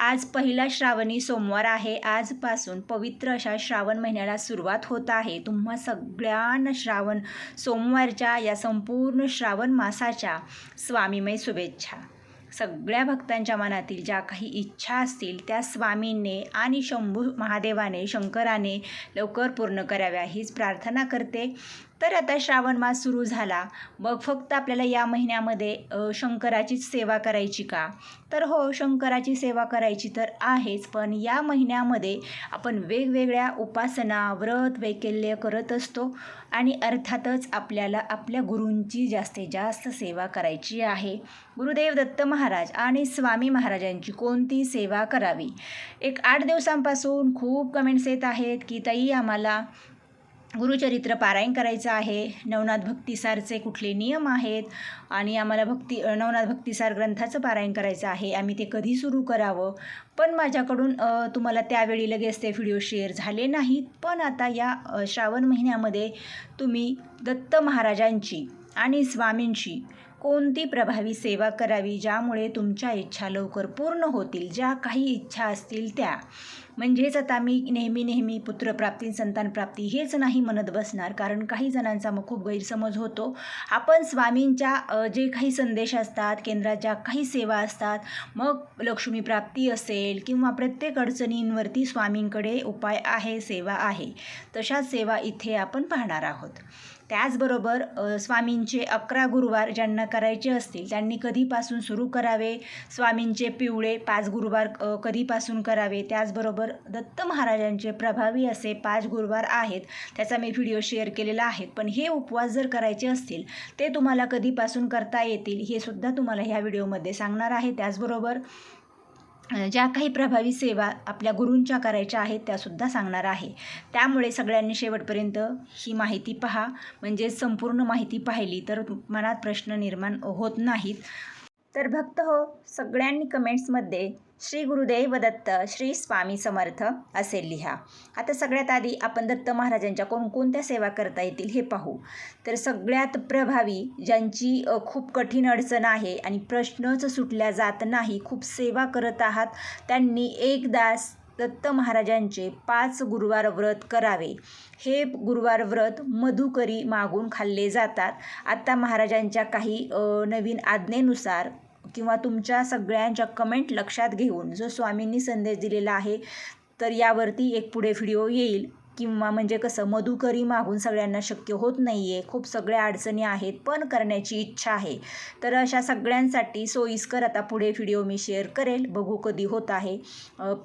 आज पहिला श्रावणी सोमवार आहे. आजपासून पवित्र अशा श्रावण महिन्याला सुरुवात होत आहे. तुम्हा सगळ्यांना श्रावण सोमवारच्या या संपूर्ण श्रावण मासाच्या स्वामीमय शुभेच्छा. सगळ्या भक्तांच्या मनातील ज्या काही इच्छा असतील त्या स्वामींने आणि शंभू महादेवाने शंकराने लवकर पूर्ण कराव्या हीच प्रार्थना करते. तर आता श्रावण मास सुरू झाला. मग फक्त आपल्याला या महिन्यामध्ये शंकराचीच सेवा करायची का? तर हो शंकराची सेवा करायची तर आहेच पण या महिन्यामध्ये आपण वेगवेगळ्या उपासना व्रत वैकल्य करत असतो आणि अर्थातच आपल्याला आपल्या गुरूंची जास्तीत जास्त सेवा करायची आहे. गुरुदेव दत्त महाराज आणि स्वामी महाराजांची कोणती सेवा करावी? एक आठ दिवसांपासून खूप कमेंट्स येत आहेत की ताई आम्हाला गुरुचरित्र पारायण करायचं आहे. नवनाथ भक्तिसारचे कुठले नियम आहेत? आणि आम्हाला भक्ती नवनाथ भक्तिसार ग्रंथाचं पारायण करायचं आहे. आम्ही ते कधी सुरू करावं? पण माझ्याकडून तुम्हाला त्यावेळी लगेच ते व्हिडिओ शेअर झाले नाहीत. पण आता या श्रावण महिन्यामध्ये तुम्ही दत्त महाराजांची आणि स्वामींची कोणती प्रभावी सेवा करावी ज्यामुळे तुमच्या इच्छा लवकर पूर्ण होतील? ज्या काही इच्छा असतील त्या. म्हणजेच आता मी नेहमी नेहमी पुत्रप्राप्ती संतानप्राप्ती हेच नाही म्हणत बसणार. कारण काही जणांचा मग खूप गैरसमज होतो. आपण स्वामींच्या जे काही संदेश असतात केंद्रात ज्या काही सेवा असतात मग लक्ष्मीप्राप्ती असेल किंवा प्रत्येक अडचणींवरती स्वामींकडे उपाय आहे सेवा आहे तशाच सेवा इथे आपण पाहणार आहोत. त्याचबरोबर स्वामींचे अकरा गुरुवार ज्यांना करायचे असतील त्यांनी कधीपासून सुरू करावे? स्वामींचे पिवळे पाच गुरुवार कधीपासून करावे? त्याचबरोबर दत्त महाराजांचे प्रभावी असे पाच गुरुवार आहेत त्याचा मी व्हिडिओ शेअर केलेला आहे. पण हे उपवास जर करायचे असतील ते तुम्हाला कधीपासून करता येतील हे सुद्धा तुम्हाला ह्या व्हिडिओमध्ये सांगणार आहे. त्याचबरोबर ज्या काही प्रभावी सेवा आपल्या गुरूंच्या करायच्या आहेत त्यासुद्धा सांगणार आहे. त्यामुळे सगळ्यांनी शेवटपर्यंत ही माहिती पहा. म्हणजे संपूर्ण माहिती पाहिली तर मनात प्रश्न निर्माण होत नाहीत. तर भक्त हो सगळ्यांनी कमेंट्समध्ये श्री गुरुदेव दत्त श्री स्वामी समर्थ असे लिहा. आता सगळ्यात आधी आपण दत्त महाराजांच्या कोणकोणत्या सेवा करता येतील हे पाहू. तर सगळ्यात प्रभावी ज्यांची खूप कठीण अडचण आहे आणि प्रश्नच सुटल्या जात नाही खूप सेवा करत आहात त्यांनी एकदा दत्त महाराजांचे पाच गुरुवार व्रत करावे. हे गुरुवार व्रत मधुकरी मागून खाल्ले जातात. आता महाराजांच्या काही नवीन आज्ञेनुसार किंवा तुमच्या सगळ्यांच्या कमेंट लक्षात घेऊन जो स्वामींनी संदेश दिलेला आहे तर यावरती एक पुढे व्हिडिओ येईल. किंवा म्हणजे कसं मधुकरी मागून सगळ्यांना शक्य होत नाही आहे खूप सगळ्या अडचणी आहेत पण करण्याची इच्छा आहे. तर अशा सगळ्यांसाठी सोयीस्कर आता पुढे व्हिडिओ मी शेअर करेल बघू कधी होत आहे.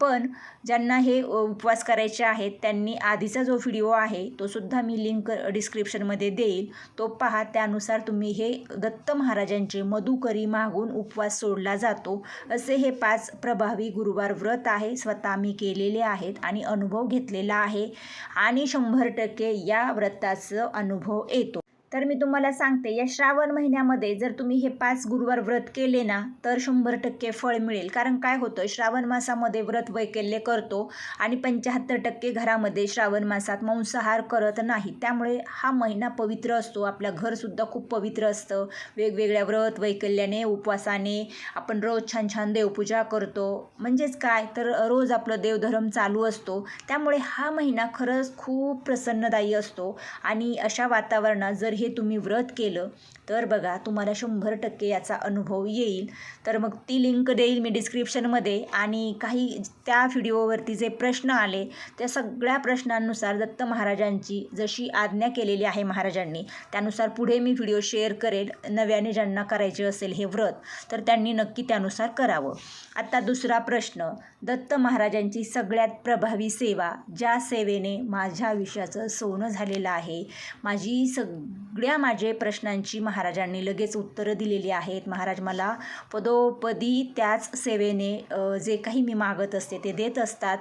पण ज्यांना हे उपवास करायचे आहेत त्यांनी आधीचा जो व्हिडिओ आहे तो सुद्धा मी लिंक डिस्क्रिप्शनमध्ये देईल. तो पहा त्यानुसार तुम्ही हे दत्त महाराजांचे मधुकरी मागून उपवास सोडला जातो असे हे पाच प्रभावी गुरुवार व्रत आहे स्वतः मी केलेले आहेत आणि अनुभव घेतलेला आहे. आणि शंभर टक्के या व्रताचं अनुभव येतो. तर मी तुम्हाला सांगते या श्रावण महिन्यामध्ये जर तुम्ही हे पाच गुरुवार व्रत केले ना तर शंभर टक्के फळ मिळेल. कारण काय होतं श्रावण मासामध्ये व्रत वैकल्य करतो आणि पंच्याहत्तर टक्के घरामध्ये श्रावण मासात मांसाहार करत नाही. त्यामुळे हा महिना पवित्र असतो. आपलं घरसुद्धा खूप पवित्र असतं. वेगवेगळ्या व्रत वैकल्याने उपवासाने आपण रोज छान छान देवपूजा करतो. म्हणजेच काय? तर रोज आपलं देवधर्म चालू असतो. त्यामुळे हा महिना खरंच खूप प्रसन्नदायी असतो. आणि अशा वातावरणात जर हे तुम्ही व्रत केलं तर बघा तुम्हाला शंभर टक्के याचा अनुभव येईल. तर मग ती लिंक देईल मी डिस्क्रिप्शनमध्ये आणि काही त्या व्हिडिओवरती जे प्रश्न आले त्या सगळ्या प्रश्नांनुसार दत्त महाराजांची जशी आज्ञा केलेली आहे महाराजांनी त्यानुसार पुढे मी व्हिडिओ शेअर करेल नव्याने ज्यांना करायचे असेल हे व्रत. तर त्यांनी नक्की त्यानुसार करावं. आता दुसरा प्रश्न दत्त महाराजांची सगळ्यात प्रभावी सेवा ज्या सेवेने माझ्या आयुष्याचं सोनं झालेलं आहे माझी सगळ्या माझे प्रश्नांची महाराजांनी लगेच उत्तरं दिलेली आहेत. महाराज मला पदोपदी त्याच सेवेने जे काही मी मागत असते ते देत असतात.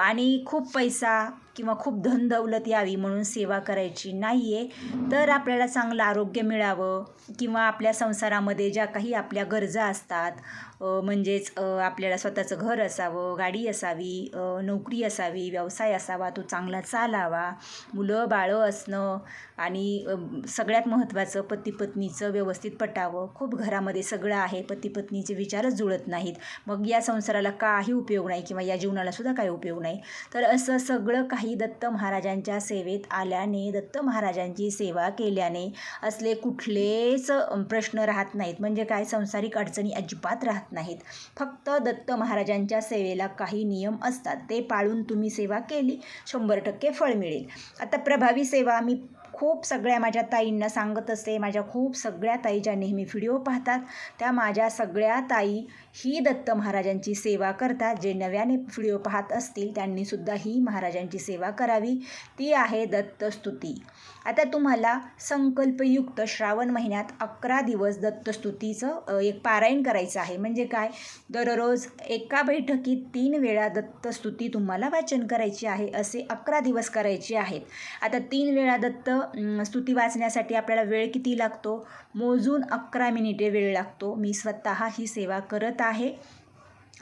आणि खूप पैसा किंवा खूप धन दौलत यावी म्हणून सेवा करायची नाही आहे तर आपल्याला चांगलं आरोग्य मिळावं किंवा आपल्या संसारामध्ये ज्या काही आपल्या गरजा असतात म्हणजेच आपल्याला स्वतःचं घर असावं गाडी असावी नोकरी असावी व्यवसाय असावा तो चांगला चालावा मुलं बाळं असणं आणि सगळ्यात महत्त्वाचं पती पत्नीचं व्यवस्थित पटावं. खूप घरामध्ये सगळं आहे पती पत्नीचे विचारच जुळत नाहीत. मग या संसाराला काही उपयोग नाही किंवा या जीवनाला सुद्धा काही उपयोग नाही. तर असं सगळं काही काही दत्त महाराजांच्या सेवेत आल्याने दत्त महाराजांची सेवा केल्याने असले कुठलेच प्रश्न राहत नाहीत. म्हणजे काय? सांसारिक अडचणी अजिबात राहत नाहीत. फक्त दत्त महाराजांच्या सेवेला काही नियम असतात. ते पाळून तुम्ही सेवा केली शंभर टक्के फळ मिळेल. आता प्रभावी सेवा मी खूप सगळ्या माझ्या ताईंना सांगत असते. माझ्या खूप सगळ्या ताई ज्या नेहमी व्हिडिओ पाहतात त्या माझ्या सगळ्या ताई ही दत्त महाराजांची सेवा करतात. जे नव्याने व्हिडिओ पाहत असतील त्यांनीसुद्धा ही महाराजांची सेवा करावी. ती आहे दत्तस्तुती आता तुम्हाला संकल्पयुक्त श्रावण महिन्यात अकरा दिवस दत्तस्तुतीचं एक पारायण करायचं आहे. म्हणजे काय? दररोज एका बैठकीत तीन वेळा दत्तस्तुती तुम्हाला वाचन करायची आहे असे अकरा दिवस करायचे आहेत. आता तीन वेळा दत्त स्तुती वाचण्यासाठी आपल्याला वेळ किती लागतो? मोजून अकरा मिनिटे वेळ लागतो. मी स्वतः ही सेवा करत आहे.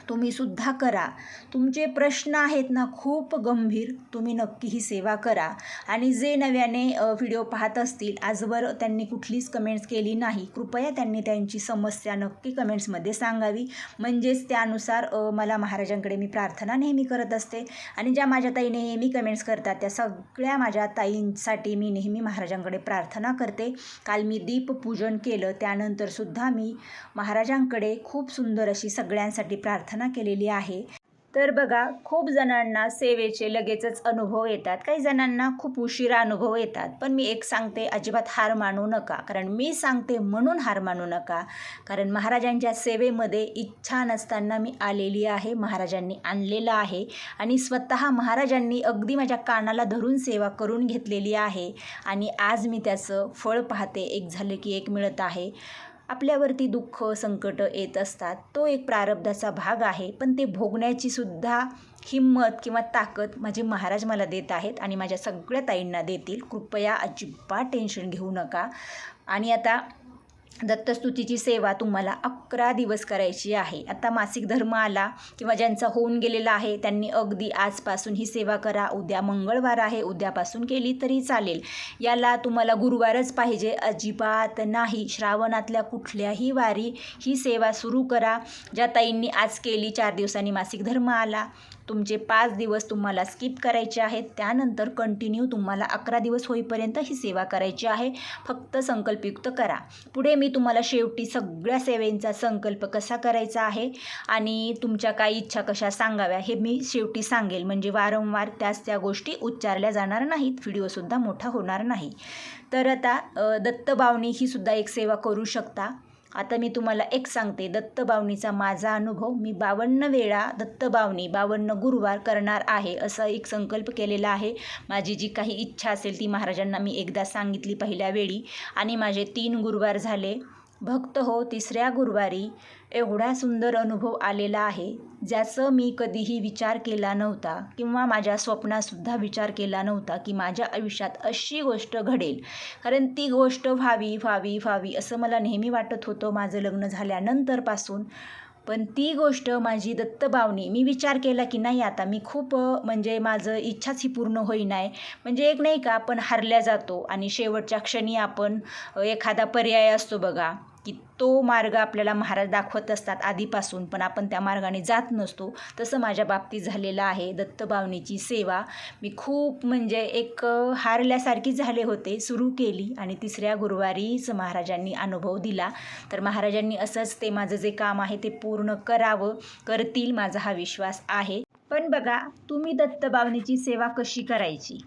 तुम्ही सुद्धा करा. तुमचे प्रश्न आहेत ना खूप गंभीर. तुम्ही नक्की ही सेवा करा. आणि जे नव्याने व्हिडिओ पाहत असतील आजवर त्यांनी कुठलीच कमेंट्स केली नाही. कृपया त्यांनी त्यांची समस्या नक्की कमेंट्समध्ये सांगावी. म्हणजेच त्यानुसार मला महाराजांकडे मी प्रार्थना नेहमी करत असते. आणि ज्या माझ्या ताई नेहमी कमेंट्स करतात त्या सगळ्या माझ्या ताईंसाठी मी नेहमी महाराजांकडे प्रार्थना करते. काल मी दीपपूजन केलं. त्यानंतरसुद्धा मी महाराजांकडे खूप सुंदर अशी सगळ्यांसाठी प्रार्थना केलेली आहे. तर बघा खूप जणांना सेवेचे लगेचच अनुभव येतात. काही जणांना खूप उशिरा अनुभव येतात. पण मी एक सांगते अजिबात हार मानू नका. कारण मी सांगते म्हणून हार मानू नका. कारण महाराजांच्या सेवेमध्ये इच्छा नसताना मी आलेली आहे महाराजांनी आणलेलं आहे. आणि स्वतः महाराजांनी अगदी माझ्या कानाला धरून सेवा करून घेतलेली आहे. आणि आज मी त्याचं फळ पाहते. एक झालं की एक मिळत आहे. आपल्यावरती दुःख संकट येत असतात. तो एक प्रारब्धाचा भाग आहे. पण ते भोगण्याची सुद्धा हिंमत किंवा ताकद माझे महाराज मला देत आहेत आणि माझ्या सगळ्या ताईंना देतील. कृपया अजिबात टेन्शन घेऊ नका. आणि आता दत्तस्तुतीची सेवा तुम्हाला अकरा दिवस करायची आहे. आता मासिक धर्म आला किंवा ज्यांचा होऊन गेलेला आहे त्यांनी अगदी आजपासून ही सेवा करा. उद्या मंगळवार आहे उद्यापासून केली तरी चालेल. याला तुम्हाला गुरुवारच पाहिजे. अजिबात नाही. श्रावणातल्या कुठल्याही वारी ही सेवा सुरू करा. ज्या ताईंनी आज केली चार दिवसांनी मासिक धर्म आला. तुमचे पाच दिवस तुम्हाला स्किप करायचे आहेत त्यानंतर कंटिन्यू तुम्हाला अकरा दिवस होईपर्यंत ही सेवा करायची आहे. फक्त संकल्पयुक्त करा. पुढे मी तुम्हाला शेवटी सगळ्या सेवेंचा संकल्प कसा करायचा आहे आणि तुमच्या काही इच्छा कशा सांगाव्या हे मी शेवटी सांगेल. म्हणजे वारंवार त्याच त्या गोष्टी उच्चारल्या जाणार नाहीत. व्हिडिओसुद्धा मोठा होणार नाही. तर आता दत्तबावणी ही सुद्धा एक सेवा करू शकता. आता मी तुम्हाला एक सांगते. दत्तबावणीचा माझा अनुभव मी बावन्न वेळा दत्तबावणी बावन्न गुरुवार करणार आहे असा एक संकल्प केलेला आहे. माझी जी काही इच्छा असेल ती महाराजांना मी एकदा सांगितली पहिल्या वेळी आणि माझे तीन गुरुवार झाले. भक्त हो तिसऱ्या गुरुवारी एवढा सुंदर अनुभव आलेला आहे ज्याचं मी कधीही विचार केला नव्हता किंवा माझ्या स्वप्नातसुद्धा विचार केला नव्हता की माझ्या आयुष्यात अशी गोष्ट घडेल. कारण ती गोष्ट व्हावी व्हावी व्हावी असं मला नेहमी वाटत होतं माझं लग्न झाल्यानंतरपासून. पण ती गोष्ट माझी दत्तबावणी मी विचार केला की नाही आता मी खूप म्हणजे माझं इच्छाच ही पूर्ण होईनाय. म्हणजे एक नाही का आपण हारल्या जातो आणि शेवटच्या क्षणी आपण एखादा पर्याय असतो बघा. की तो मार्ग आपल्याला महाराज दाखवत असतात आधीपासून पण आपण त्या मार्गाने जात नसतो. तसं माझ्या बाबतीत झालेलं आहे. दत्तभावनेची सेवा मी खूप म्हणजे एक हारल्यासारखी झाले होते. सुरू केली आणि तिसऱ्या गुरुवारीच महाराजांनी अनुभव दिला. तर महाराजांनी असंच ते माझं जे काम आहे ते पूर्ण करावं करतील माझा हा विश्वास आहे. पण बघा तुम्ही दत्तभावनेची सेवा कशी करायची?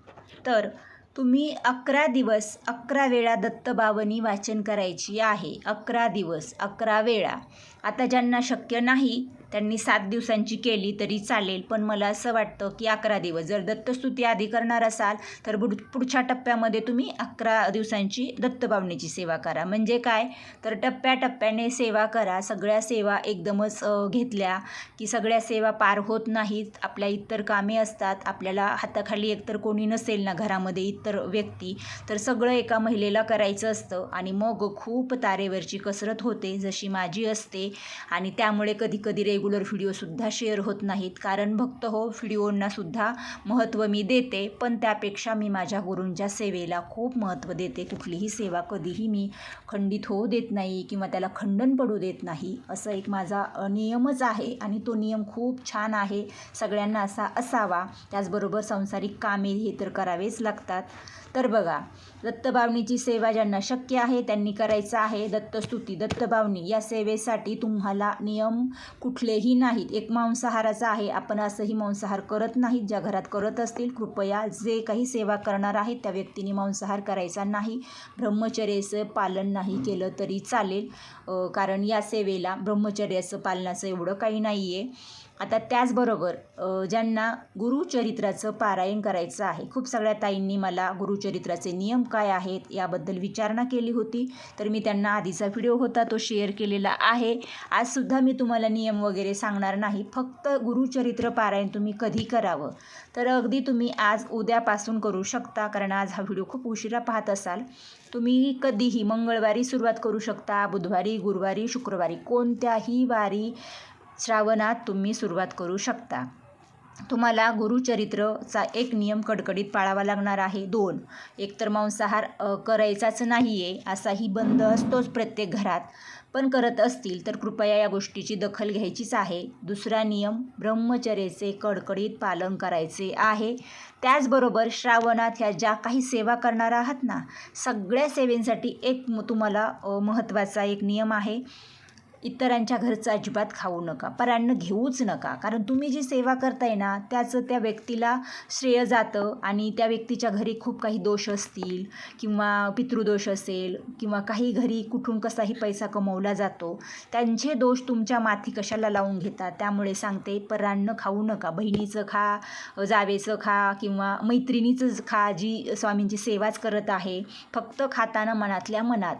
तर तुम्ही अकरा दिवस अकरा वेळा दत्तबावनी वाचन करायची आहे. अकरा दिवस अकरा वेळा. आता ज्यांना शक्य नाही त्यांनी सात दिवसांची केली तरी चालेल. पण मला असं वाटतं की अकरा दिवस. जर दत्तस्तुती आधी करणार असाल तर बुड पुढच्या टप्प्यामध्ये तुम्ही अकरा दिवसांची दत्तबावणीची सेवा करा. म्हणजे काय? तर टप्प्याटप्प्याने सेवा करा. सगळ्या सेवा एकदमच घेतल्या की सगळ्या सेवा पार होत नाहीत. आपल्या इतर कामे असतात. आपल्याला हाताखाली एकतर कोणी नसेल ना घरामध्ये इतर व्यक्ती तर सगळं एका महिलेला करायचं असतं. आणि मग खूप तारेवरची कसरत होते जशी माझी असते. आणि त्यामुळे कधी कधी रेग्युलर व्हिडिओसुद्धा शेअर होत नाहीत. कारण भक्त हो व्हिडिओंनासुद्धा महत्त्व मी देते. पण त्यापेक्षा मी माझ्या गुरूंच्या सेवेला खूप महत्त्व देते. कुठलीही सेवा कधीही मी खंडित होऊ देत नाही किंवा त्याला खंडन पडू देत नाही. असं एक माझा नियमच आहे आणि तो नियम खूप छान आहे. सगळ्यांना असा असावा. त्याचबरोबर सांसारिक कामे हे तर करावेच लागतात. तर बघा दत्तबावणीची सेवा ज्यांना शक्य आहे त्यांनी करायचं आहे. दत्तस्तुती दत्तबावणी या सेवेसाठी तुम्हाला नियम कुठले कुठलेही नाहीत. एक मांसाहाराचा आहे. आपण असंही मांसाहार करत नाहीत. ज्या घरात करत असतील कृपया जे काही सेवा करणार आहेत त्या व्यक्तीने मांसाहार करायचा नाही. ब्रह्मचर्याचं पालन नाही केलं तरी चालेल. कारण या सेवेला ब्रह्मचर्याचं पालनाचं एवढं काही नाही आहे आता त्याचबरोबर ज्यांना गुरुचरित्राचं पारायण करायचं आहे खूप सगळ्या ताईंनी मला गुरुचरित्राचे नियम काय आहेत याबद्दल विचारणा केली होती. तर मी त्यांना आधीचा व्हिडिओ होता तो शेअर केलेला आहे. आजसुद्धा मी तुम्हाला नियम वगैरे सांगणार नाही फक्त गुरुचरित्र पारायण तुम्ही कधी करावं. तर अगदी तुम्ही आज उद्यापासून करू शकता कारण आज हा व्हिडिओ खूप उशिरा पाहत असाल. तुम्ही कधीही मंगळवारी सुरुवात करू शकता बुधवारी गुरुवारी शुक्रवारी कोणत्याही वारी श्रावणात तुम्ही सुरुवात करू शकता. तुम्हाला गुरुचरित्रचा एक नियम कडकडीत पाळावा लागणार आहे. दोन एकतर मांसाहार करायचाच नाही आहे असाही बंद असतोच प्रत्येक घरात. पण करत असतील तर कृपया या गोष्टीची दखल घ्यायचीच आहे. दुसरा नियम ब्रह्मचर्याचे कडकडीत पालन करायचे आहे. त्याचबरोबर श्रावणात ह्या ज्या काही सेवा करणार आहात ना सगळ्या सेवेंसाठी एक तुम्हाला महत्त्वाचा एक नियम आहे. इतरांच्या घरचं अजिबात खाऊ नका परान्न घेऊच नका. कारण तुम्ही जी सेवा करताय ना त्याचं त्या व्यक्तीला श्रेय जातं आणि त्या व्यक्तीच्या घरी खूप काही दोष असतील किंवा पितृदोष असेल किंवा काही घरी कुठून कसाही पैसा कमवला जातो त्यांचे दोष तुमच्या माथी कशाला लावून घेतात? त्यामुळे सांगते परान्न खाऊ नका. बहिणीचं खा जावेचं खा किंवा मैत्रिणीचं खा जी स्वामींची सेवाच करत आहे फक्त खाताना मनातल्या मनात.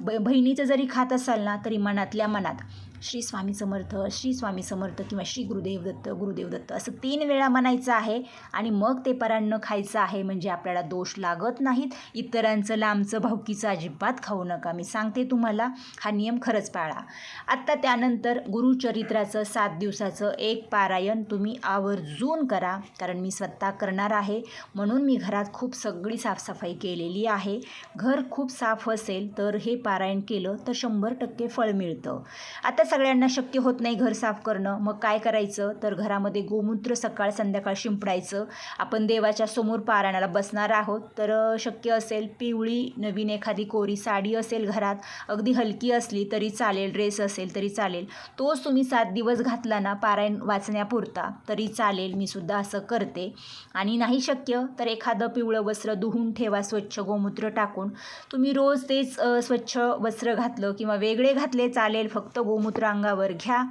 ब बहिणीचं जरी खात असाल ना तरी मनातल्या मनात श्री स्वामी समर्थ श्री स्वामी समर्थ किंवा श्री गुरुदेव दत्त गुरुदेव दत्त असं तीन वेळा म्हणायचं आहे. आणि मग ते परान्न खायचं आहे म्हणजे आपल्याला दोष लागत नाहीत. इतरांचं लांबचं भावकीचं अजिबात खाऊ नका. मी सांगते तुम्हाला हा नियम खरंच पाळा. आत्ता त्यानंतर गुरुचरित्राचं सात दिवसाचं एक पारायण तुम्ही आवर्जून करा कारण मी स्वतः करणार आहे. म्हणून मी घरात खूप सगळी साफसफाई केलेली आहे. घर खूप साफ असेल तर हे पारायण केलं तर शंभर टक्के फळ मिळतं. आता सगळ्यांना शक्य होत नाही घर साफ करणं. मग काय करायचं? तर घरामध्ये गोमूत्र सकाळ संध्याकाळ शिंपडायचं. आपण देवाच्या समोर पारायणाला बसणार आहोत. तर शक्य असेल पिवळी नवीन एखादी कोरी साडी असेल घरात. अगदी हलकी असली तरी चालेल. ड्रेस असेल तरी चालेल. तोच तुम्ही सात दिवस घातला ना पारायण वाचण्यापुरता तरी चालेल. मी सुद्धा असं करते. आणि नाही शक्य तर एखादं पिवळं वस्त्र धुवून ठेवा. स्वच्छ गोमूत्र टाकून. तुम्ही रोज तेच स्वच्छ वस्त्र घातलं किंवा वेगळे घातले चालेल. फक्त गोमूत्र अंगावर घ्या.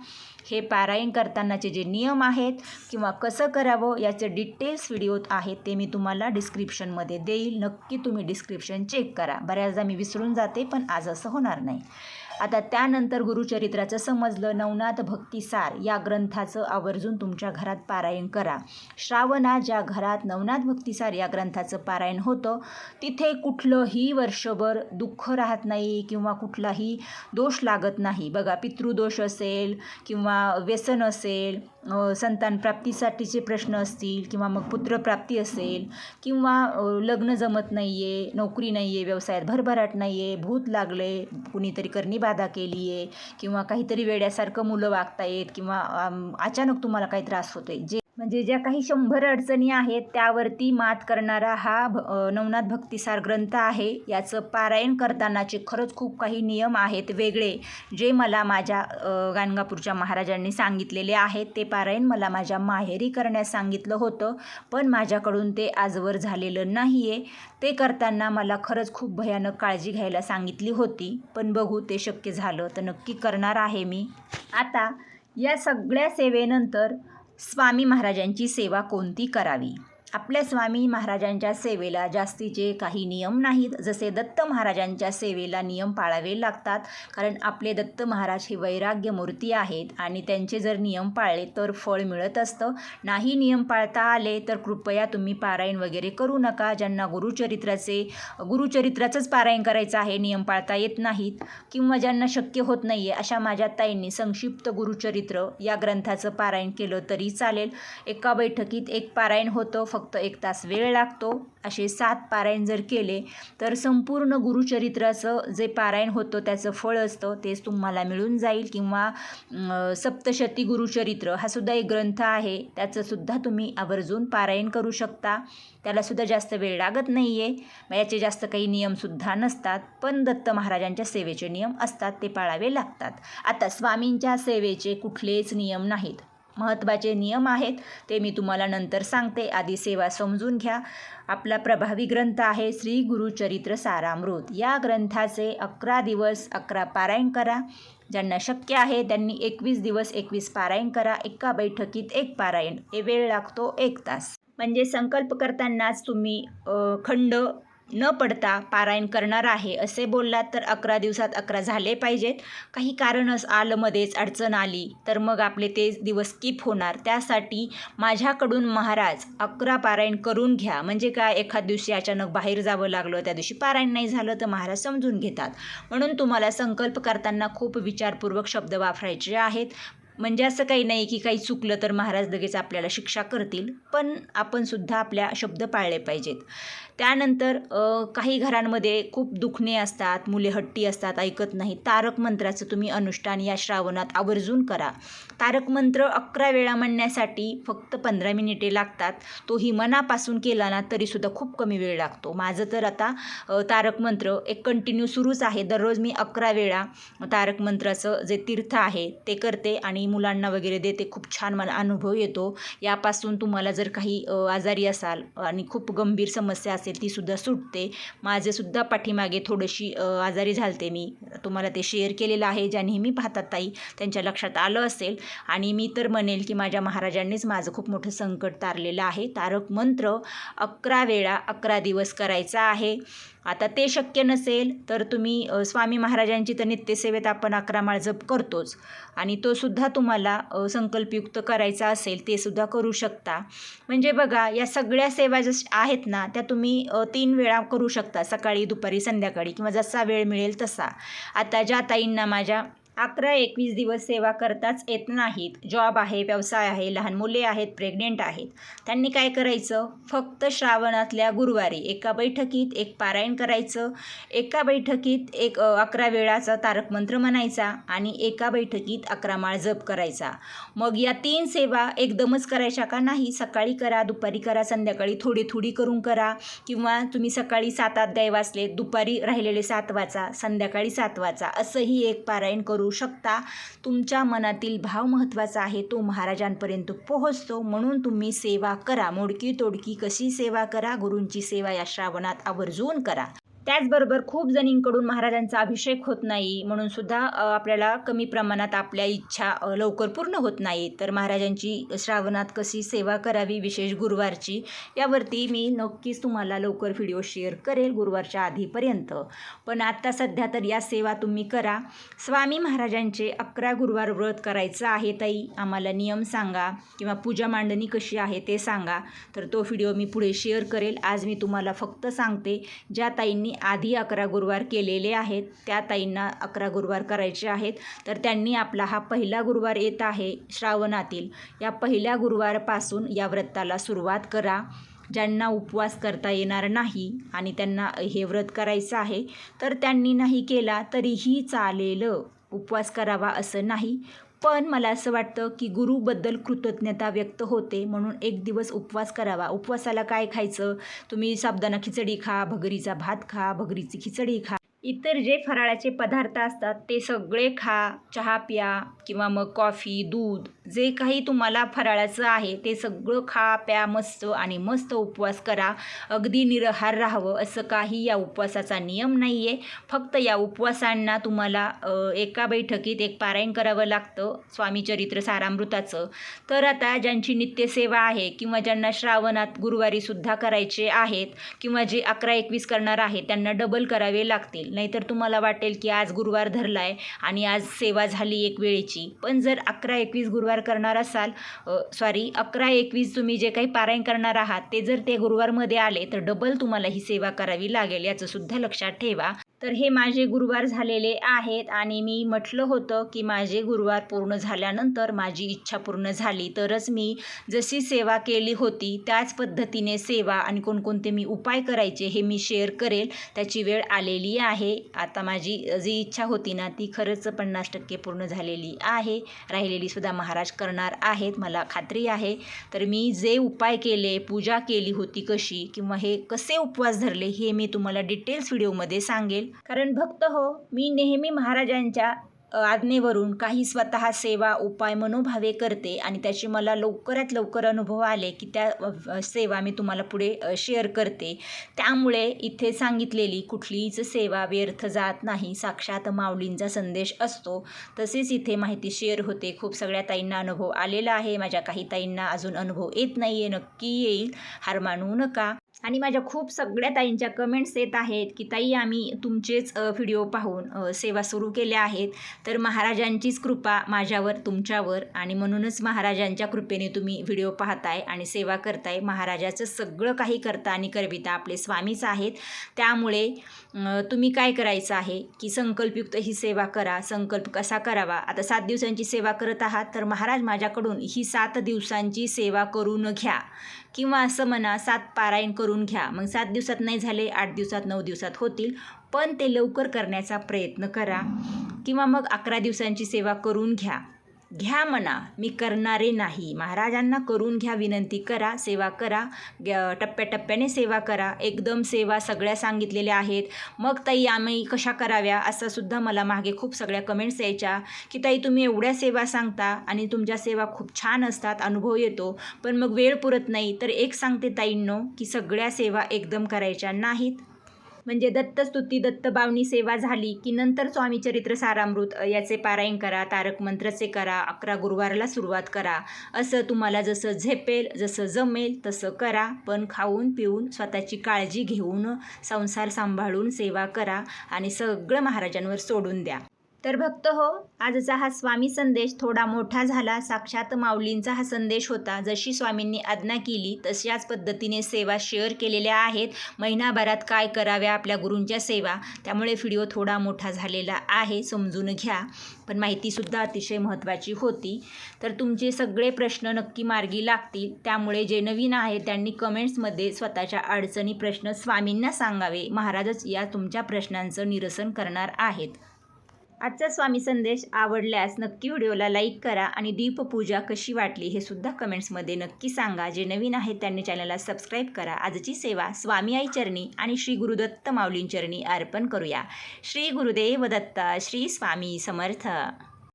हे पारायण करतानाचे जे नियम आहेत किंवा कसं करावं याचे डिटेल्स व्हिडिओत आहेत ते मी तुम्हाला डिस्क्रिप्शनमध्ये देईल. नक्की तुम्ही डिस्क्रिप्शन चेक करा. बऱ्याचदा मी विसरून जाते पण आज असं होणार नाही. आता त्यानंतर गुरुचरित्राचं समजलं नवनाथ भक्तिसार या ग्रंथाचं आवर्जून तुमच्या घरात पारायण करा. श्रावणात ज्या घरात नवनाथ भक्तिसार या ग्रंथाचं पारायण होतं तिथे कुठलंही वर्षभर दुःख राहत नाही किंवा कुठलाही दोष लागत नाही. बघा पितृदोष असेल किंवा व्यसन असेल संतान प्राप्तीसाठीचे प्रश्न असतील किंवा मग पुत्रप्राप्ती असेल किंवा लग्न जमत नाही आहे नोकरी नाही आहे व्यवसायात भरभराट नाही आहे भूत लागले कुणीतरी करणी बाधा केली आहे किंवा काहीतरी वेड्यासारखं मुलं वागतायत किंवा अचानक तुम्हाला काही त्रास होतोय जे म्हणजे ज्या काही शंभर अडचणी आहेत त्यावरती मात करणारा हा भ नवनाथ भक्तिसार ग्रंथ आहे. याचं पारायण करतानाचे खरंच खूप काही नियम आहेत वेगळे जे मला माझ्या गाणगापूरच्या महाराजांनी सांगितलेले आहेत. ते पारायण मला माझ्या माहेरी करण्यास सांगितलं होतं पण माझ्याकडून ते आजवर झालेलं नाही आहे ते करताना मला खरंच खूप भयानक काळजी घ्यायला सांगितली होती पण बघू ते शक्य झालं तर नक्की करणार आहे मी. आता या सगळ्या सेवेनंतर स्वामी महाराजांची सेवा कोणती करावी? आपल्या स्वामी महाराजांच्या सेवेला जास्तीचे काही नियम नाहीत. जसे दत्त महाराजांच्या सेवेला नियम पाळावे लागतात कारण आपले दत्त महाराज हे वैराग्य मूर्ती आहेत आणि त्यांचे जर नियम पाळले तर फळ मिळत असतं. नाही नियम पाळता आले तर कृपया तुम्ही पारायण वगैरे करू नका. ज्यांना गुरुचरित्राचे गुरुचरित्राचंच पारायण करायचं आहे नियम पाळता येत नाहीत किंवा ज्यांना शक्य होत नाही आहे अशा माझ्या ताईंनी संक्षिप्त गुरुचरित्र या ग्रंथाचं पारायण केलं तरी चालेल. एका बैठकीत एक पारायण होतं फक्त एक तास वेळ लागतो. असे सात पारायण जर केले तर संपूर्ण गुरुचरित्राचं जे पारायण होतं त्याचं फळ असतं तेच तुम्हाला मिळून जाईल. किंवा सप्तशती गुरुचरित्र हा सुद्धा एक ग्रंथ आहे. त्याचंसुद्धा तुम्ही आवर्जून पारायण करू शकता. त्यालासुद्धा जास्त वेळ लागत नाही आहे मग याचे जास्त काही नियमसुद्धा नसतात. पण दत्त महाराजांच्या सेवेचे नियम असतात ते पाळावे लागतात. आता स्वामींच्या सेवेचे कुठलेच नियम नाहीत. महत्त्वाचे नियम आहेत ते मी तुम्हाला नंतर सांगते. आधी सेवा समजून घ्या. आपला प्रभावी ग्रंथ आहे श्री गुरुचरित्र सारामृत. या ग्रंथाचे अकरा दिवस अकरा पारायण करा. ज्यांना शक्य आहे त्यांनी एकवीस दिवस एकवीस पारायण करा. एका बैठकीत एक पारायण. हे वेळ लागतो एक तास. म्हणजे संकल्प करतानाच तुम्ही खंड न पडता पारायण करणार आहे असे बोललात तर अकरा दिवसात अकरा झाले पाहिजेत. काही कारणच आलं मध्येच अडचण आली तर मग आपले ते दिवस स्किप होणार. त्यासाठी माझ्याकडून महाराज अकरा पारायण करून घ्या. म्हणजे काय? एखाद दिवशी अचानक बाहेर जावं लागलं त्या दिवशी पारायण नाही झालं तर महाराज समजून घेतात. म्हणून तुम्हाला संकल्प करताना खूप विचारपूर्वक शब्द वापरायचे आहेत. म्हणजे असं काही नाही की काही चुकलं तर महाराज लगेच आपल्याला शिक्षा करतील पण आपण सुद्धा आपल्या शब्द पाळले पाहिजेत. त्यानंतर काही घरांमध्ये खूप दुखणे असतात मुले हट्टी असतात ऐकत नाही. तारक मंत्राचं तुम्ही अनुष्ठान या श्रावणात आवर्जून करा. तारक मंत्र अकरा वेळा म्हणण्यासाठी फक्त पंधरा मिनिटे लागतात. तोही मनापासून केला ना तरीसुद्धा खूप कमी वेळ लागतो. माझं तर आता तारक मंत्र एक कंटिन्यू सुरूच आहे. दररोज मी अकरा वेळा तारक मंत्राचं जे तीर्थ आहे ते करते आणि मुलांना वगैरे देते. खूप छान मला अनुभव येतो. यापासून तुम्हाला जर काही आजारी असाल आणि खूप गंभीर समस्या असेल तीसुद्धा सुटते. माझेसुद्धा पाठीमागे थोडीशी आजारी झालते मी. तुम्हाला ते शेअर केलेलं आहे ज्या नेहमी पाहतात ताई त्यांच्या लक्षात आलं असेल. आणि मी तर म्हणेल की माझ्या महाराजांनीच माझं खूप मोठं संकट तारलेलं आहे. तारक मंत्र अकरा वेळा अकरा दिवस करायचा आहे. आता ते शक्य नसेल तर तुम्ही स्वामी महाराजांची तर नित्यसेवेत आपण अकरा माळ जप करतोच. आणि तो सुद्धा तुम्हाला संकल्पयुक्त करायचा असेल ते सुद्धा करू शकता. म्हणजे बघा या सगळ्या सेवा जस आहेत ना त्या तुम्ही तीन वेळा करू शकता. सकाळी दुपारी संध्याकाळी किंवा जसा वेळ मिळेल तसा. आता ज्या ताईंना माझ्या अकरा एकवीस दिवस सेवा करताच येत नाहीत. जॉब आहे व्यवसाय आहे लहान मुले आहेत प्रेग्नेंट आहेत. त्यांनी काय करायचं? फक्त श्रावणातल्या गुरुवारी एका बैठकीत एक पारायण करायचं. एका बैठकीत एक अकरा वेळाचा तारक मंत्र म्हणायचा आणि एका बैठकीत अकरा माळ जप करायचा. मग या तीन सेवा एकदमच करायच्या का नाही? सकाळी करा दुपारी करा संध्याकाळी थोडी थोडी करून करा किंवा तुम्ही सकाळी सात अध्याय वाचले दुपारी राहिलेले सात वाचा संध्याकाळी सात वाचा असंही एक पारायण करून करू शकता. तुमच्या मनातील भाव महत्त्वाचा आहे. तो महाराजांपर्यंत पोहोचतो. म्हणून तुम्ही सेवा करा. मोडकी तोडकी कशी सेवा करा? गुरूंची सेवा या श्रावणात आवर्जून करा. त्याचबरोबर खूप जणींकडून महाराजांचा अभिषेक होत नाही म्हणून सुद्धा आपल्याला कमी प्रमाणात आपल्या इच्छा लवकर पूर्ण होत नाही. तर महाराजांची श्रावणात कशी सेवा करावी विशेष गुरुवारची यावरती मी नक्कीच तुम्हाला लवकर व्हिडिओ शेअर करेल गुरुवारच्या आधीपर्यंत. पण आत्ता सध्या तर या सेवा तुम्ही करा. स्वामी महाराजांचे अकरा गुरुवार व्रत करायचं आहे ताई आम्हाला नियम सांगा किंवा पूजा मांडणी कशी आहे ते सांगा. तर तो व्हिडिओ मी पुढे शेअर करेल. आज मी तुम्हाला फक्त सांगते ज्या ताईंनी आधी अकरा गुरुवार केलेले आहेत. त्या ताईंना अकरा गुरुवार करायचे आहेत. तर त्यांनी आपला हा पहिला गुरुवार येत आहे श्रावणातील. या पहिल्या गुरुवारपासून या व्रताला सुरुवात करा. ज्यांना उपवास करता येणार नाही आणि त्यांना हे व्रत करायचं आहे तर त्यांनी नाही केला तरीही चालेल. उपवास करावा असं नाही. पण मला असं वाटतं की गुरुबद्दल कृतज्ञता व्यक्त होते म्हणून एक दिवस उपवास करावा. उपवासाला काय खायचं? तुम्ही साबदाना खिचडी खा भगरीचा भात खा भगरीची खिचडी खा. इतर जे फराळाचे पदार्थ असतात ते सगळे खा. चहा प्या किंवा मग कॉफी दूध. जे काही तुम्हाला फराळाचं आहे ते सगळं खा प्या मस्त आणि मस्त उपवास करा. अगदी निरहार राहावं असं काही या उपवासाचा नियम नाही आहे फक्त या उपवासांना तुम्हाला एका बैठकीत एक पारायण करावं लागतं स्वामी चरित्र सारामृताचं. तर आता ज्यांची नित्यसेवा आहे किंवा ज्यांना श्रावणात गुरुवारीसुद्धा करायचे आहेत किंवा जे अकरा एकवीस करणार आहेत त्यांना डबल करावे लागतील. नाहीतर तुम्हाला वाटेल की आज गुरुवार धरला आहे आणि आज सेवा झाली एक वेळेची. पण जर अकरा एकवीस गुरुवार करणार असाल सॉरी अकरा एकवीस तुम्ही जे काही पारायण करणार आहात ते जर ते गुरुवारमध्ये आले तर डबल तुम्हाला ही सेवा करावी लागेल याचं सुद्धा लक्षात ठेवा. तर हे माझे गुरुवार झालेले आहेत आणि मी म्हटलं होतं की माझे गुरुवार पूर्ण झाल्यानंतर माझी इच्छा पूर्ण झाली. तरच मी जशी सेवा केली होती त्याच पद्धतीने सेवा आणि कोणकोणते मी उपाय करायचे हे मी शेअर करेल. त्याची वेळ आलेली आहे. आता माझी जी इच्छा होती ना ती खरंच पन्नास टक्के पूर्ण झालेली आहे. राहिलेली सुद्धा महाराज करणार आहेत मला खात्री आहे. तर मी जे उपाय केले पूजा केली होती कशी किंवा हे कसे उपवास धरले हे मी तुम्हाला डिटेल्स व्हिडिओमध्ये सांगेल. कारण भक्त हो मी नेहमी महाराजांच्या आज्ञेवरून काही स्वतः सेवा उपाय मनोभावे करते आणि त्याची मला लवकरात लवकर अनुभव आले की त्या सेवा मी तुम्हाला पुढे शेअर करते. त्यामुळे इथे सांगितलेली कुठलीच सेवा व्यर्थ जात नाही. साक्षात माऊलींचा संदेश असतो. तसेच इथे माहिती शेअर होते. खूप सगळ्या ताईंना अनुभव आलेला आहे. माझ्या काही ताईंना अजून अनुभव येत नाही आहे नक्की येईल. हार मानू नका. आणि माझ्या खूप सगळ्या ताईंच्या कमेंट्स येत आहेत की ताई आम्ही तुमचेच व्हिडिओ पाहून सेवा सुरू केल्या आहेत. तर महाराजांचीच कृपा माझ्यावर तुमच्यावर आणि म्हणूनच महाराजांच्या कृपेने तुम्ही व्हिडिओ पाहताय आणि सेवा करताय. महाराजाचं सगळं काही करता आणि करविता आपले स्वामीच आहेत. त्यामुळे तुम्ही काय करायचं आहे की संकल्पयुक्त ही सेवा करा संकल्प कसा करावा? आता सात दिवसांची सेवा करत आहात तर महाराज माझ्याकडून ही सात दिवसांची सेवा करून घ्या. किंवा असं म्हणा सात पारायण करून घ्या. मग सात दिवसात नाही झाले आठ दिवसात नऊ दिवसात होतील. पण ते लवकर करण्याचा प्रयत्न करा. किंवा मग अकरा दिवसांची सेवा करून घ्या. घ्या म्हणा मी करणारे नाही. महाराजांना करून घ्या विनंती करा सेवा करा ग- टप्प्याटप्प्याने सेवा करा. एकदम सेवा सगळ्या सांगितलेल्या आहेत. मग ताई आम्ही कशा कराव्या? असं सुद्धा मला मागे खूप सगळ्या कमेंट्स यायच्या की ताई तुम्ही एवढ्या सेवा सांगता आणि तुमच्या सेवा खूप छान असतात अनुभव येतो. पण मग वेळ पुरत नाही. तर एक सांगते ताईंनो की सगळ्या सेवा एकदम करायच्या नाहीत. म्हणजे दत्तस्तुती दत्तबावनी सेवा झाली की नंतर स्वामी चरित्र सारामृत याचे पारायण करा तारक मंत्रचे करा अकरा गुरुवारला सुरुवात करा. असं तुम्हाला जसं झेपेल जसं जमेल तसं करा. पण खाऊन पिऊन स्वतःची काळजी घेऊन संसार सांभाळून सेवा करा आणि सगळं महाराजांवर सोडून द्या. तर भक्त हो आजचा हा स्वामी संदेश थोडा मोठा झाला. साक्षात माऊलींचा हा संदेश होता. जशी स्वामींनी आज्ञा केली तशाच पद्धतीने सेवा शेअर केलेल्या आहेत. महिनाभरात काय कराव्या आपल्या गुरूंच्या सेवा? त्यामुळे व्हिडिओ थोडा मोठा झालेला आहे समजून घ्या. पण माहितीसुद्धा अतिशय महत्त्वाची होती. तर तुमचे सगळे प्रश्न नक्की मार्गी लागतील. त्यामुळे जे नवीन आहेत त्यांनी कमेंट्समध्ये स्वतःच्या अडचणी प्रश्न स्वामींना सांगावे. महाराजच या तुमच्या प्रश्नांचं निरसन करणार आहेत. आजचा स्वामी संदेश आवडल्यास नक्की व्हिडिओला लाईक करा आणि दीपपूजा कशी वाटली हे सुद्धा कमेंट्समध्ये नक्की सांगा. जे नवीन आहेत त्यांनी चॅनलला सबस्क्राईब करा. आजची सेवा स्वामी आई चरणी आणि श्री गुरुदत्त माऊलींचरणी अर्पण करूया. श्री गुरुदेव दत्त श्री स्वामी समर्थ.